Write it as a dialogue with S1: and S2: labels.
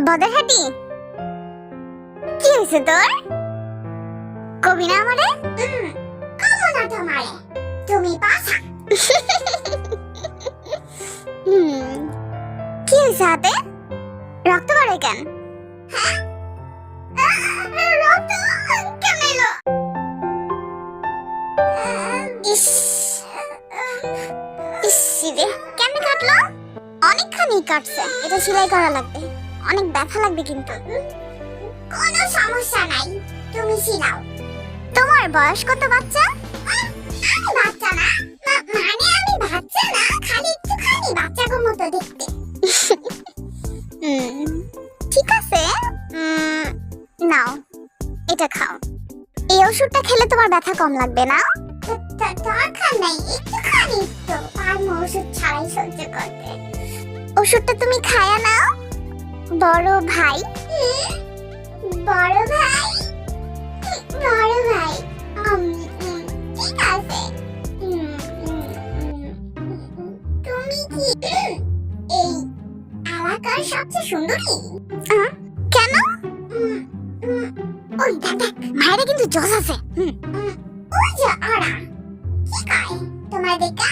S1: বদরহাটি কি হয়েছে তোর কবি না আমারে কমো না তোমারে তুমি কি হয়েছে হাতে রক্ত বাড়ে কেন রক্ত কেন এলো ইস কেমনে কাটলো অনেকখানি কাটছে এটা সেলাই করা লাগবে অনেক ব্যথা লাগবে কিন্তু। কোনো সমস্যা নাই তুমি সিলাও তোমার বয়স কত বাচ্চা? আমি বাচ্চা না মানে আমি বাচ্চা না খালি একটুখানি মতো দেখতে। ঠিক আছে নাও এটা খাও। এই ওষুধটা খেলে তোমার ব্যথা কম লাগবে না দরকার নাই একটুখানি তো ওষুধ ছাড়াই সহ্য করতে। ওষুধটা তুমি খায়া নাও। বড় ভাই। বড় ভাই? বড় ভাই তুমি কি এই এলাকার সবচেয়ে সুন্দরী? কেন? ওই দেখ মায়েরা কিন্তু জজ আছে। ওই যে ওরা কি কয়? তোমার দেখা?